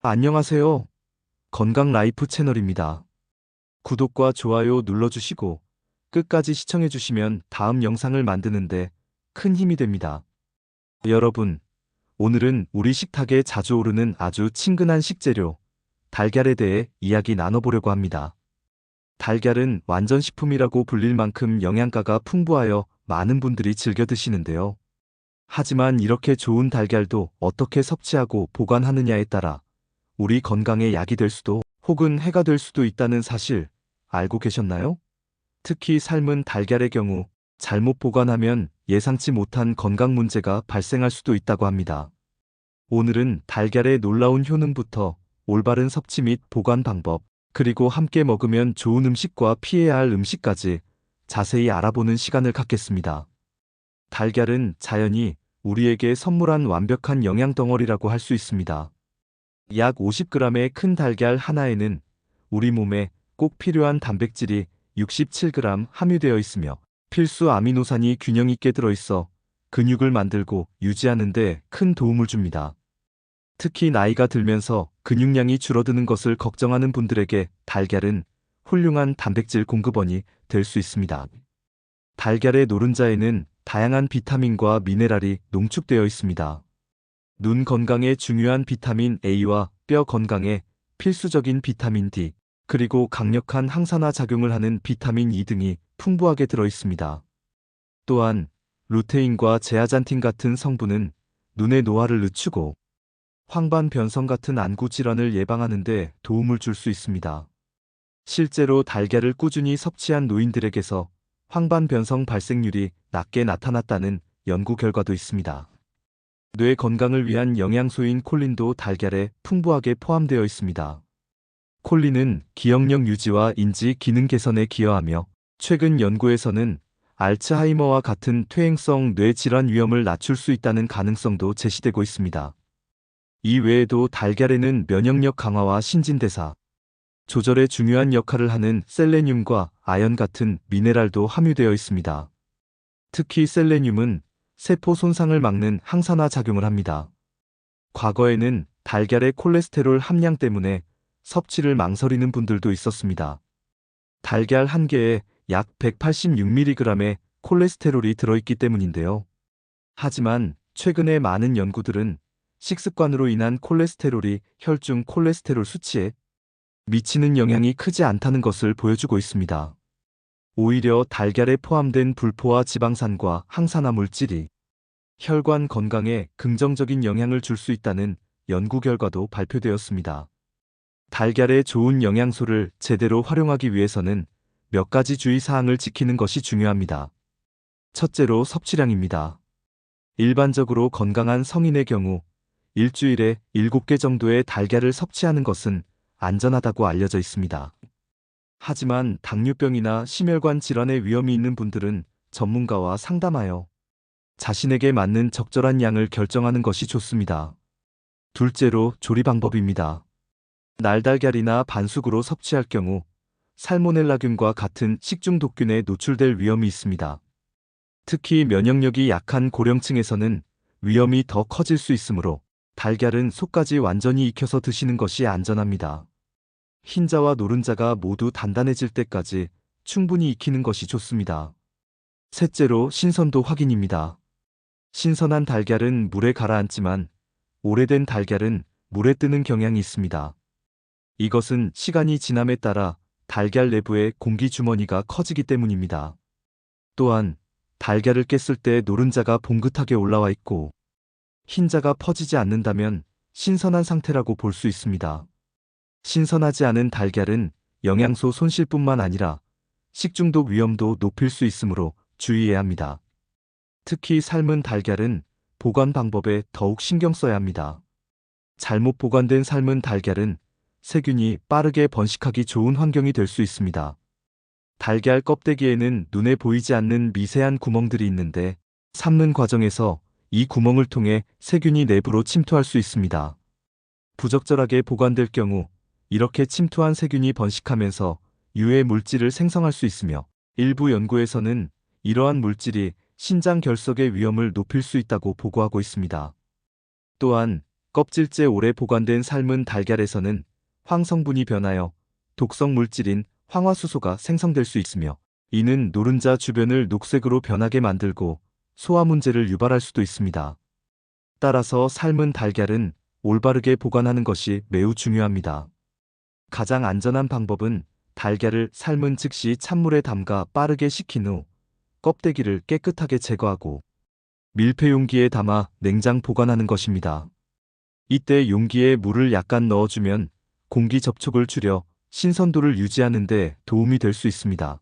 안녕하세요. 건강 라이프 채널입니다. 구독과 좋아요 눌러주시고 끝까지 시청해주시면 다음 영상을 만드는데 큰 힘이 됩니다. 여러분, 오늘은 우리 식탁에 자주 오르는 아주 친근한 식재료, 달걀에 대해 이야기 나눠보려고 합니다. 달걀은 완전식품이라고 불릴 만큼 영양가가 풍부하여 많은 분들이 즐겨 드시는데요. 하지만 이렇게 좋은 달걀도 어떻게 섭취하고 보관하느냐에 따라 우리 건강에 약이 될 수도 혹은 해가 될 수도 있다는 사실 알고 계셨나요? 특히 삶은 달걀의 경우 잘못 보관하면 예상치 못한 건강 문제가 발생할 수도 있다고 합니다. 오늘은 달걀의 놀라운 효능부터 올바른 섭취 및 보관 방법, 그리고 함께 먹으면 좋은 음식과 피해야 할 음식까지 자세히 알아보는 시간을 갖겠습니다. 달걀은 자연이 우리에게 선물한 완벽한 영양 덩어리라고 할 수 있습니다. 약 50g의 큰 달걀 하나에는 우리 몸에 꼭 필요한 단백질이 67g 함유되어 있으며 필수 아미노산이 균형 있게 들어있어 근육을 만들고 유지하는 데 큰 도움을 줍니다. 특히 나이가 들면서 근육량이 줄어드는 것을 걱정하는 분들에게 달걀은 훌륭한 단백질 공급원이 될 수 있습니다. 달걀의 노른자에는 다양한 비타민과 미네랄이 농축되어 있습니다. 눈 건강에 중요한 비타민 A와 뼈 건강에 필수적인 비타민 D, 그리고 강력한 항산화 작용을 하는 비타민 E 등이 풍부하게 들어 있습니다. 또한 루테인과 제아잔틴 같은 성분은 눈의 노화를 늦추고 황반 변성 같은 안구 질환을 예방하는 데 도움을 줄 수 있습니다. 실제로 달걀을 꾸준히 섭취한 노인들에게서 황반 변성 발생률이 낮게 나타났다는 연구 결과도 있습니다. 뇌 건강을 위한 영양소인 콜린도 달걀에 풍부하게 포함되어 있습니다. 콜린은 기억력 유지와 인지 기능 개선에 기여하며 최근 연구에서는 알츠하이머와 같은 퇴행성 뇌 질환 위험을 낮출 수 있다는 가능성도 제시되고 있습니다. 이 외에도 달걀에는 면역력 강화와 신진대사, 조절에 중요한 역할을 하는 셀레늄과 아연 같은 미네랄도 함유되어 있습니다. 특히 셀레늄은 세포 손상을 막는 항산화 작용을 합니다. 과거에는 달걀의 콜레스테롤 함량 때문에 섭취를 망설이는 분들도 있었습니다. 달걀 한 개에 약 186mg의 콜레스테롤이 들어있기 때문인데요. 하지만 최근의 많은 연구들은 식습관으로 인한 콜레스테롤이 혈중 콜레스테롤 수치에 미치는 영향이 크지 않다는 것을 보여주고 있습니다. 오히려 달걀에 포함된 불포화 지방산과 항산화 물질이 혈관 건강에 긍정적인 영향을 줄 수 있다는 연구 결과도 발표되었습니다. 달걀의 좋은 영양소를 제대로 활용하기 위해서는 몇 가지 주의사항을 지키는 것이 중요합니다. 첫째로 섭취량입니다. 일반적으로 건강한 성인의 경우 일주일에 7개 정도의 달걀을 섭취하는 것은 안전하다고 알려져 있습니다. 하지만 당뇨병이나 심혈관 질환의 위험이 있는 분들은 전문가와 상담하여 자신에게 맞는 적절한 양을 결정하는 것이 좋습니다. 둘째로 조리 방법입니다. 날달걀이나 반숙으로 섭취할 경우 살모넬라균과 같은 식중독균에 노출될 위험이 있습니다. 특히 면역력이 약한 고령층에서는 위험이 더 커질 수 있으므로 달걀은 속까지 완전히 익혀서 드시는 것이 안전합니다. 흰자와 노른자가 모두 단단해질 때까지 충분히 익히는 것이 좋습니다. 셋째로 신선도 확인입니다. 신선한 달걀은 물에 가라앉지만 오래된 달걀은 물에 뜨는 경향이 있습니다. 이것은 시간이 지남에 따라 달걀 내부의 공기 주머니가 커지기 때문입니다. 또한 달걀을 깼을 때 노른자가 봉긋하게 올라와 있고 흰자가 퍼지지 않는다면 신선한 상태라고 볼 수 있습니다. 신선하지 않은 달걀은 영양소 손실뿐만 아니라 식중독 위험도 높일 수 있으므로 주의해야 합니다. 특히 삶은 달걀은 보관 방법에 더욱 신경 써야 합니다. 잘못 보관된 삶은 달걀은 세균이 빠르게 번식하기 좋은 환경이 될 수 있습니다. 달걀 껍데기에는 눈에 보이지 않는 미세한 구멍들이 있는데 삶는 과정에서 이 구멍을 통해 세균이 내부로 침투할 수 있습니다. 부적절하게 보관될 경우 이렇게 침투한 세균이 번식하면서 유해 물질을 생성할 수 있으며 일부 연구에서는 이러한 물질이 신장 결석의 위험을 높일 수 있다고 보고하고 있습니다. 또한 껍질째 오래 보관된 삶은 달걀에서는 황성분이 변하여 독성 물질인 황화수소가 생성될 수 있으며 이는 노른자 주변을 녹색으로 변하게 만들고 소화 문제를 유발할 수도 있습니다. 따라서 삶은 달걀은 올바르게 보관하는 것이 매우 중요합니다. 가장 안전한 방법은 달걀을 삶은 즉시 찬물에 담가 빠르게 식힌 후 껍데기를 깨끗하게 제거하고 밀폐 용기에 담아 냉장 보관하는 것입니다. 이때 용기에 물을 약간 넣어주면 공기 접촉을 줄여 신선도를 유지하는 데 도움이 될 수 있습니다.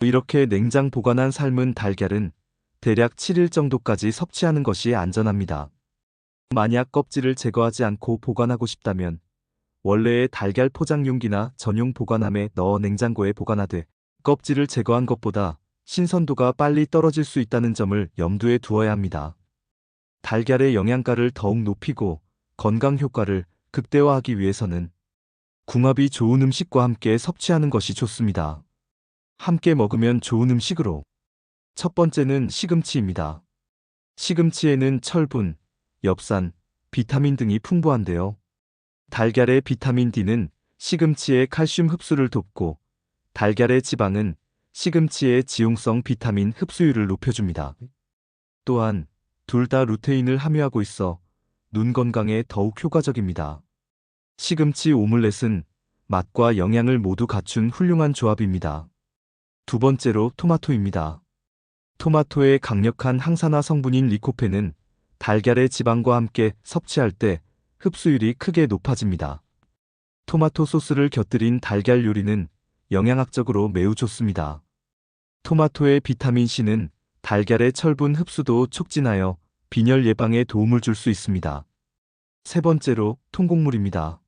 이렇게 냉장 보관한 삶은 달걀은 대략 7일 정도까지 섭취하는 것이 안전합니다. 만약 껍질을 제거하지 않고 보관하고 싶다면 원래의 달걀 포장 용기나 전용 보관함에 넣어 냉장고에 보관하되 껍질을 제거한 것보다 신선도가 빨리 떨어질 수 있다는 점을 염두에 두어야 합니다. 달걀의 영양가를 더욱 높이고 건강 효과를 극대화하기 위해서는 궁합이 좋은 음식과 함께 섭취하는 것이 좋습니다. 함께 먹으면 좋은 음식으로. 첫 번째는 시금치입니다. 시금치에는 철분, 엽산, 비타민 등이 풍부한데요. 달걀의 비타민 D는 시금치의 칼슘 흡수를 돕고 달걀의 지방은 시금치의 지용성 비타민 흡수율을 높여줍니다. 또한 둘 다 루테인을 함유하고 있어 눈 건강에 더욱 효과적입니다. 시금치 오믈렛은 맛과 영양을 모두 갖춘 훌륭한 조합입니다. 두 번째로 토마토입니다. 토마토의 강력한 항산화 성분인 리코펜은 달걀의 지방과 함께 섭취할 때 흡수율이 크게 높아집니다. 토마토 소스를 곁들인 달걀 요리는 영양학적으로 매우 좋습니다. 토마토의 비타민C는 달걀의 철분 흡수도 촉진하여 빈혈 예방에 도움을 줄 수 있습니다. 세 번째로 통곡물입니다.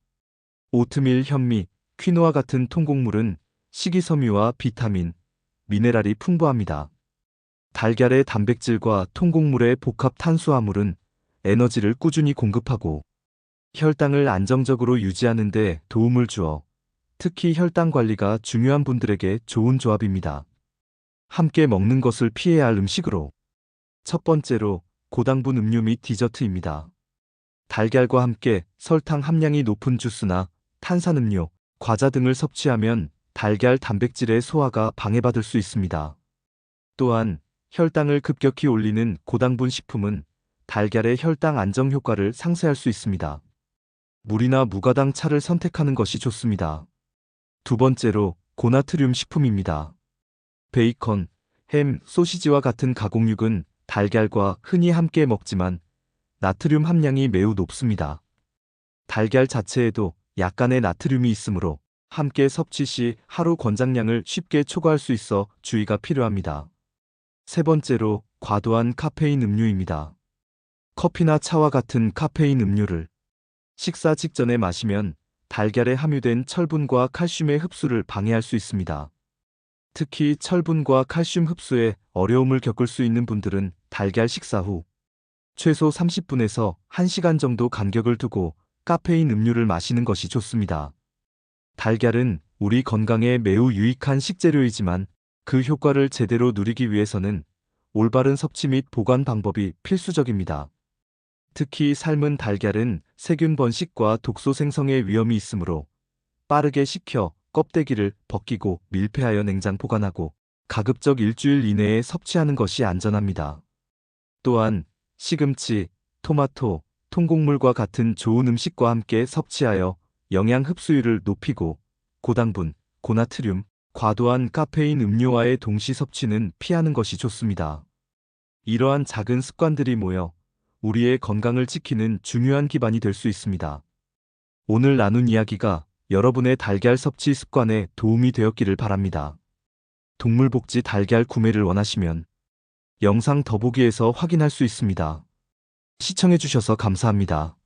오트밀, 현미, 퀴노아 같은 통곡물은 식이섬유와 비타민, 미네랄이 풍부합니다. 달걀의 단백질과 통곡물의 복합 탄수화물은 에너지를 꾸준히 공급하고 혈당을 안정적으로 유지하는 데 도움을 주어 특히 혈당 관리가 중요한 분들에게 좋은 조합입니다. 함께 먹는 것을 피해야 할 음식으로 첫 번째로 고당분 음료 및 디저트입니다. 달걀과 함께 설탕 함량이 높은 주스나 탄산음료, 과자 등을 섭취하면 달걀 단백질의 소화가 방해받을 수 있습니다. 또한 혈당을 급격히 올리는 고당분 식품은 달걀의 혈당 안정 효과를 상쇄할 수 있습니다. 물이나 무가당 차를 선택하는 것이 좋습니다. 두 번째로 고나트륨 식품입니다. 베이컨, 햄, 소시지와 같은 가공육은 달걀과 흔히 함께 먹지만 나트륨 함량이 매우 높습니다. 달걀 자체에도 약간의 나트륨이 있으므로 함께 섭취 시 하루 권장량을 쉽게 초과할 수 있어 주의가 필요합니다. 세 번째로 과도한 카페인 음료입니다. 커피나 차와 같은 카페인 음료를 식사 직전에 마시면 달걀에 함유된 철분과 칼슘의 흡수를 방해할 수 있습니다. 특히 철분과 칼슘 흡수에 어려움을 겪을 수 있는 분들은 달걀 식사 후 최소 30분에서 1시간 정도 간격을 두고 카페인 음료를 마시는 것이 좋습니다. 달걀은 우리 건강에 매우 유익한 식재료이지만 그 효과를 제대로 누리기 위해서는 올바른 섭취 및 보관 방법이 필수적입니다. 특히 삶은 달걀은 세균 번식과 독소 생성의 위험이 있으므로 빠르게 식혀 껍데기를 벗기고 밀폐하여 냉장 보관하고 가급적 일주일 이내에 섭취하는 것이 안전합니다. 또한 시금치, 토마토, 통곡물과 같은 좋은 음식과 함께 섭취하여 영양 흡수율을 높이고 고당분, 고나트륨, 과도한 카페인 음료와의 동시 섭취는 피하는 것이 좋습니다. 이러한 작은 습관들이 모여 우리의 건강을 지키는 중요한 기반이 될 수 있습니다. 오늘 나눈 이야기가 여러분의 달걀 섭취 습관에 도움이 되었기를 바랍니다. 동물복지 달걀 구매를 원하시면 영상 더보기에서 확인할 수 있습니다. 시청해주셔서 감사합니다.